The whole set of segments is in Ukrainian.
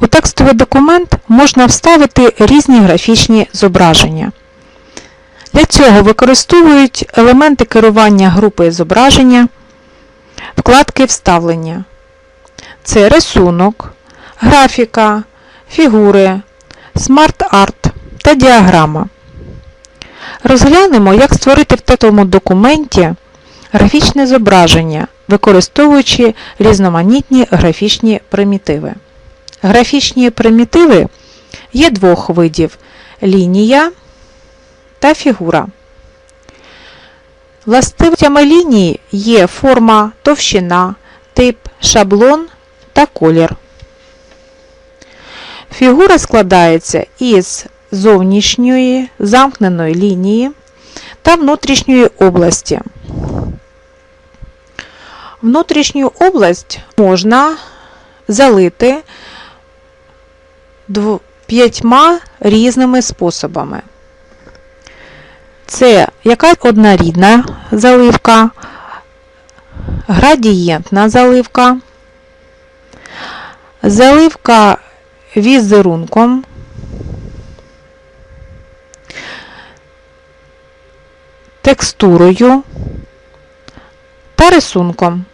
У текстовий документ можна вставити різні графічні зображення. Для цього використовують елементи керування групи зображення, вкладки вставлення. Це рисунок, графіка, фігури, смарт-арт та діаграма. Розглянемо, як створити в текстовому документі графічне зображення, використовуючи різноманітні графічні примітиви. Графічні примітиви є двох видів лінія та фігура. Властивостями лінії є форма, товщина, тип, шаблон та колір. Фігура складається із зовнішньої замкненої лінії та внутрішньої області. Внутрішню область можна залити п'ятьма різними способами. Це якась однорідна заливка, градієнтна заливка, заливка візерунком, текстурою та рисунком.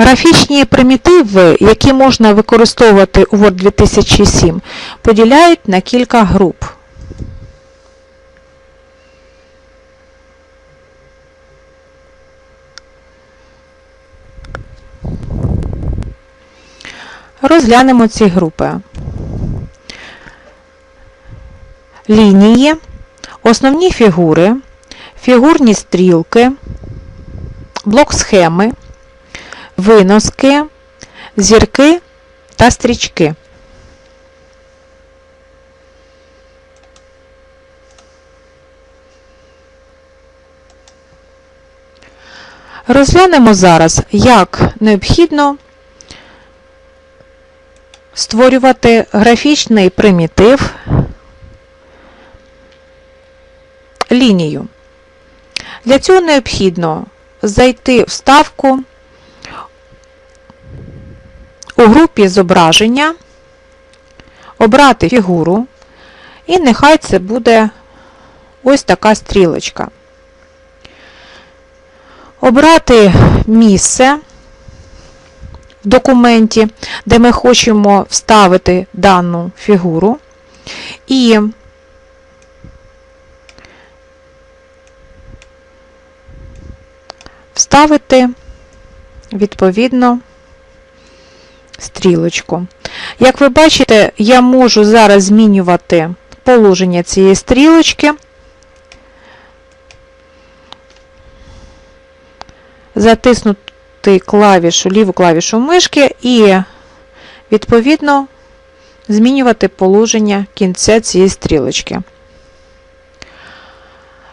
Графічні примітиви, які можна використовувати у Word 2007, поділяють на кілька груп. Розглянемо ці групи. Лінії, основні фігури, фігурні стрілки, блок схеми, виноски, зірки та стрічки. Розглянемо зараз, як необхідно створювати графічний примітив лінію. Для цього необхідно зайти в ставку у групі зображення, обрати фігуру, і нехай це буде ось така стрілочка. Обрати місце в документі, де ми хочемо вставити дану фігуру, і вставити відповідно стрілочку. Як ви бачите, я можу зараз змінювати положення цієї стрілочки, затиснути клавішу, ліву клавішу мишки і, відповідно, змінювати положення кінця цієї стрілочки.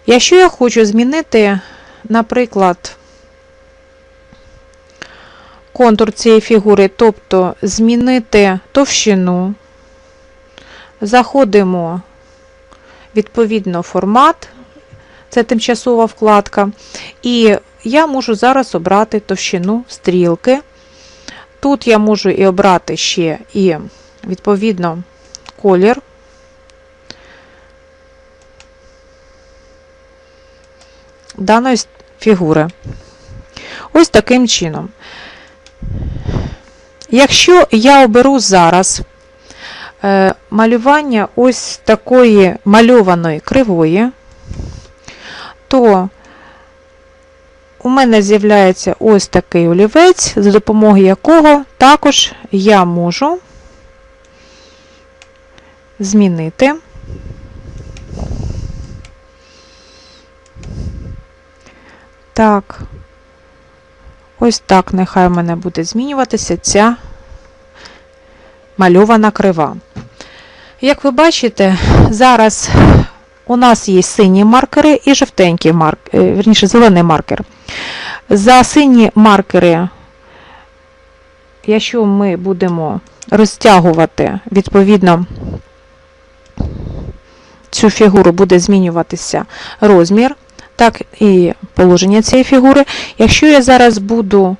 Якщо я хочу змінити, наприклад, контур цієї фігури, тобто змінити товщину, заходимо відповідно формат, це тимчасова вкладка, і я можу зараз обрати товщину стрілки. Тут я можу і обрати ще і, відповідно, колір. Даної фігури. Ось таким чином. Якщо я оберу зараз е, малювання ось такої мальованої кривої, то у мене з'являється ось такий олівець, за допомогою якого також я можу змінити так. Ось так нехай у мене буде змінюватися ця мальована крива. Як ви бачите, зараз у нас є сині маркери і жовтенький маркер, верніше, зелений маркер. За сині маркери, якщо ми будемо розтягувати, відповідно, цю фігуру буде змінюватися розмір так і положення цієї фігури. Якщо я зараз буду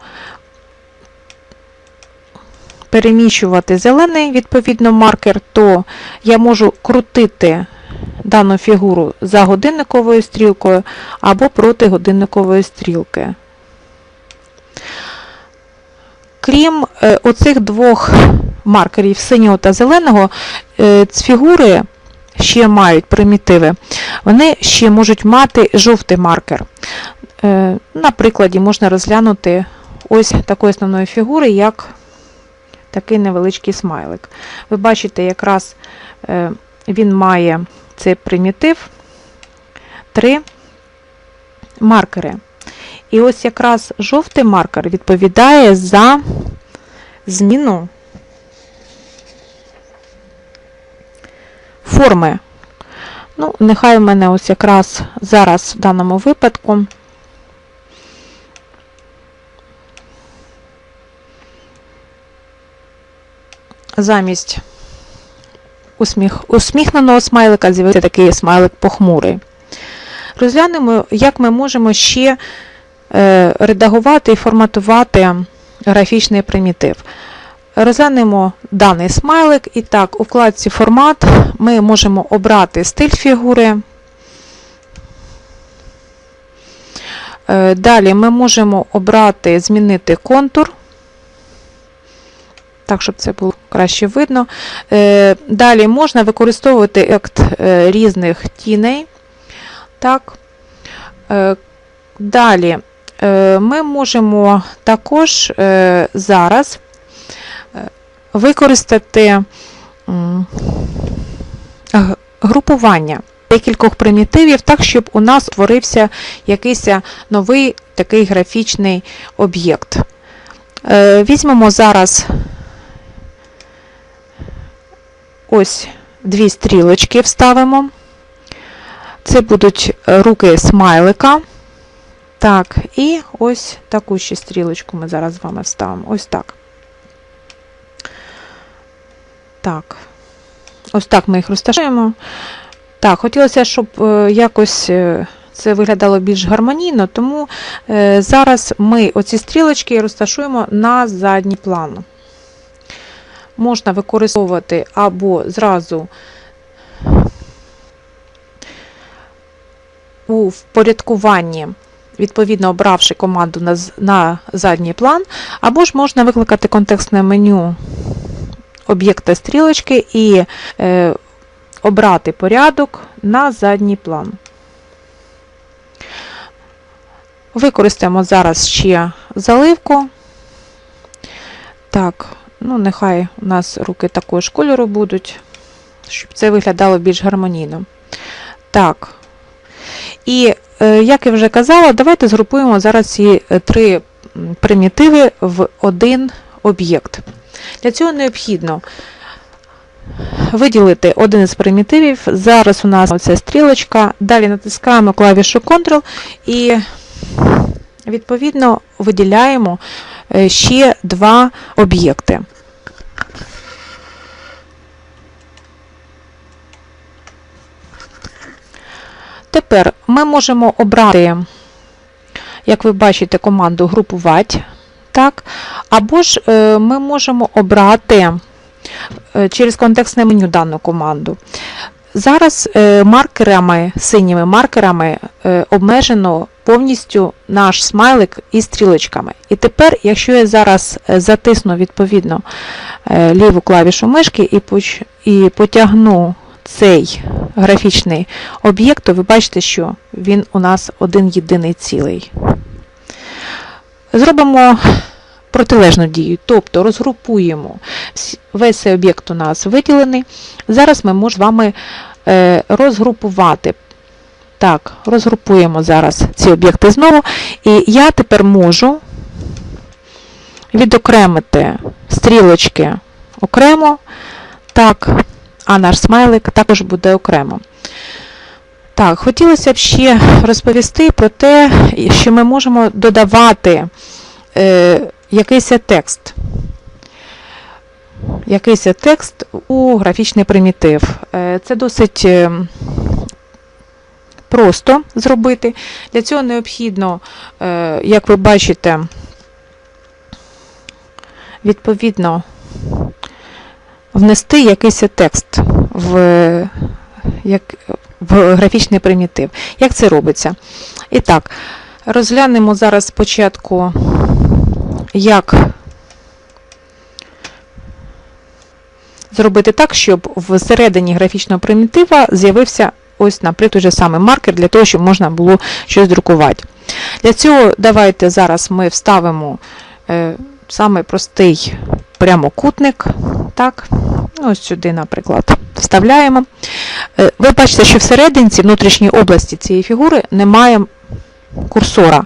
переміщувати зелений, відповідно, маркер, то я можу крутити дану фігуру за годинниковою стрілкою або проти годинникової стрілки. Крім е, оцих двох маркерів синього та зеленого, е, фігури ще мають примітиви, вони ще можуть мати жовтий маркер. Е, На прикладі можна розглянути ось такої основної фігури, як такий невеличкий смайлик. Ви бачите, якраз е, він має цей примітив три маркери. І ось якраз жовтий маркер відповідає за зміну форми. Ну, нехай у мене ось якраз зараз в даному випадку замість усміх, усміхненого смайлика з'явився такий смайлик похмурий. Розглянемо, як ми можемо ще е, редагувати і форматувати графічний примітив. Розглянемо даний смайлик. І так, у вкладці Формат ми можемо обрати стиль фігури. Е, Далі ми можемо обрати змінити контур, так, щоб це було краще видно. Е, Далі можна використовувати ефект е, різних тіней. Так. Е, Далі ми можемо також зараз використати групування декількох примітивів, так, щоб у нас створився якийсь новий такий графічний об'єкт. Візьмемо зараз ось дві стрілочки вставимо. Це будуть е, руки смайлика. Так, і ось таку ще стрілочку ми зараз з вами вставимо. Ось так. Так. Ось так ми їх розташуємо. Так, хотілося, щоб е, якось е, це виглядало більш гармонійно, тому зараз ми оці стрілочки розташуємо на задній план. Можна використовувати або зразу у впорядкуванні, відповідно обравши команду на, на задній план, або ж можна викликати контекстне меню об'єкта стрілочки і е, обрати порядок на задній план. Використаємо зараз ще заливку. Так, ну нехай у нас руки також кольору будуть, щоб це виглядало більш гармонійно. Так. І, е, як я вже казала, давайте згрупуємо зараз ці е, три примітиви в один об'єкт. Для цього необхідно виділити один із примітивів. Зараз у нас оця стрілочка. Далі натискаємо клавішу Ctrl і відповідно виділяємо ще два об'єкти. Тепер ми можемо обрати, як ви бачите, команду групувати. Так? Або ж е, ми можемо обрати е, через контекстне меню дану команду. Зараз е, маркерами, синіми маркерами е, обмежено повністю наш смайлик із стрілочками. І тепер, якщо я зараз е, затисну відповідно ліву клавішу мишки і, і потягну цей графічний об'єкт, то ви бачите, що він у нас один єдиний цілий. Зробимо протилежну дію, тобто розгрупуємо весь об'єкт у нас виділений. Зараз ми можемо з вами е, розгрупувати. Так, розгрупуємо зараз ці об'єкти знову. І я тепер можу відокремити стрілочки окремо. Так, а наш смайлик також буде окремо. Так, хотілося б ще розповісти про те, що ми можемо додавати е, якийсь текст. Якийсь текст у графічний примітив. Е, Це досить е, просто зробити. Для цього необхідно, е, як ви бачите, відповідно внести якийсь текст в, як, в графічний примітив. Як це робиться? І так, розглянемо зараз спочатку, як зробити так, щоб всередині графічного примітива з'явився ось, наприклад, той же самий маркер для того, щоб можна було щось друкувати. Для цього давайте зараз ми вставимо е, саме простий прямокутник. Так, ось сюди, наприклад, вставляємо. Е, ви бачите, що всередині внутрішній області цієї фігури немає курсора.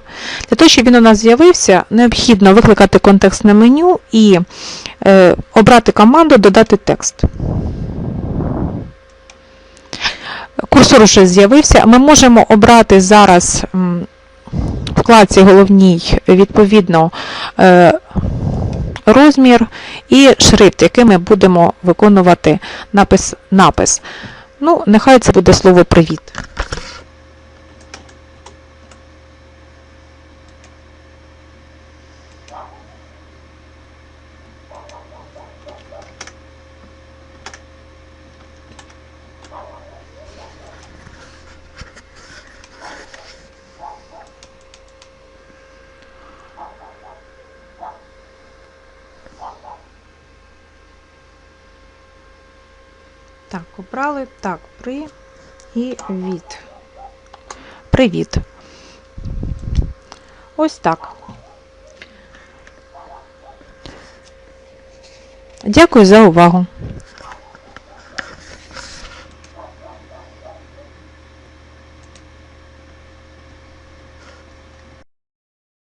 Для того, щоб він у нас з'явився, необхідно викликати контекстне меню і е, обрати команду Додати текст. Курсор уже з'явився. Ми можемо обрати зараз в вкладці головній відповідно е, розмір і шрифт, яким ми будемо виконувати напис. напис. Ну, нехай це буде слово привіт. Так, обрали. Так, при і від. Привіт. Ось так. Дякую за увагу.